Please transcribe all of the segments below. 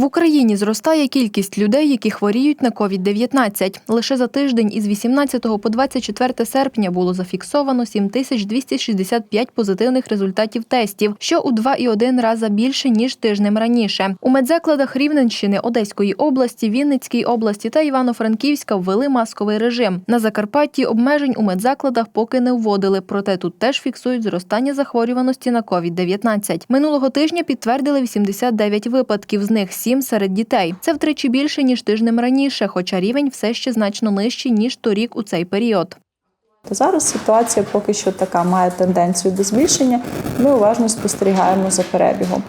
В Україні зростає кількість людей, які хворіють на COVID-19. Лише за тиждень із 18 по 24 серпня було зафіксовано 7265 позитивних результатів тестів, що у 2,1 рази більше ніж тижнем раніше. У медзакладах Рівненщини, Одеської області, Вінницької області та Івано-Франківська ввели масковий режим. На Закарпатті обмежень у медзакладах поки не вводили, проте тут теж фіксують зростання захворюваності на COVID-19. Минулого тижня підтвердили 89 випадків, з них 7 серед дітей. Це втричі більше ніж тижнем раніше, хоча рівень все ще значно нижчий ніж торік у цей період. То зараз ситуація поки що така має тенденцію до збільшення. Ми уважно спостерігаємо за перебігом.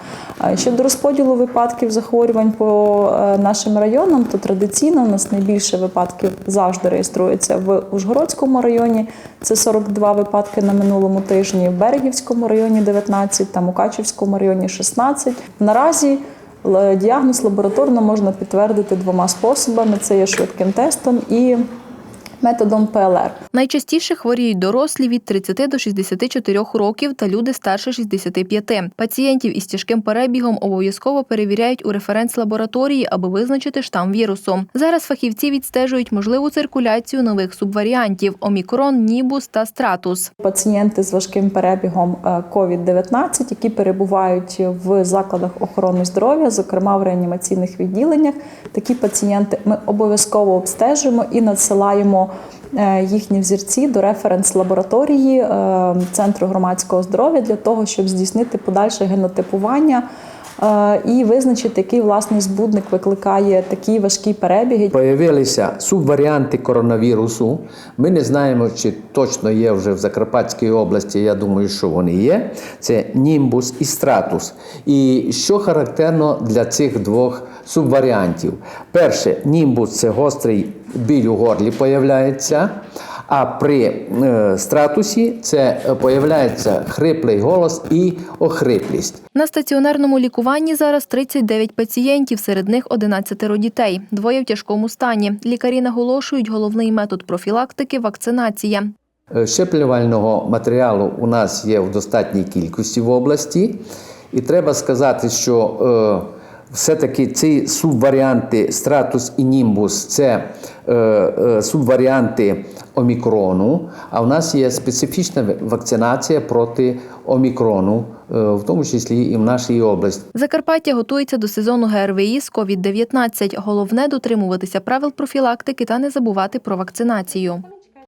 Щодо розподілу випадків захворювань по е, нашим районам, то традиційно у нас найбільше випадків завжди реєструється в Ужгородському районі. Це 42 випадки на минулому тижні, в Берегівському районі 19, та Мукачівському районі 16. Наразі діагноз лабораторно можна підтвердити двома способами: це є швидким тестом і методом ПЛР. Найчастіше хворіють дорослі від 30 до 64 років та люди старше 65. Пацієнтів із тяжким перебігом обов'язково перевіряють у референс-лабораторії, аби визначити штам вірусу. Зараз фахівці відстежують можливу циркуляцію нових субваріантів – омікрон, нібус та стратус. Пацієнти з важким перебігом е, COVID-19, які перебувають в закладах охорони здоров'я, зокрема в реанімаційних відділеннях. Такі пацієнти ми обов'язково обстежуємо і надсилаємо е, їхні взірці до референс-лабораторії е, Центру громадського здоров'я для того, щоб здійснити подальше генотипування. Е, І визначити, який власне збудник викликає такі важкі перебіги. Появилися субваріанти коронавірусу. Ми не знаємо, чи точно є вже в Закарпатській області. Я думаю, що вони є. Це німбус і стратус. І що характерно для цих двох субваріантів? Перше, німбус це гострий біль у горлі появляється. А при е, стратусі це появляється хриплий голос і охриплість. На стаціонарному лікуванні зараз 39 пацієнтів, серед них 11 дітей. Двоє в тяжкому стані. Лікарі наголошують, головний метод профілактики – вакцинація. Е, Щеплювального матеріалу у нас є в достатній кількості в області, і треба сказати, що е, все-таки ці субваріанти стратус і німбус це е, е, субваріанти омікрону. А в нас є специфічна вакцинація проти омікрону, е, в тому числі і в нашій області. Закарпаття готується до сезону ГРВІ з COVID-19. Головне – дотримуватися правил профілактики та не забувати про вакцинацію.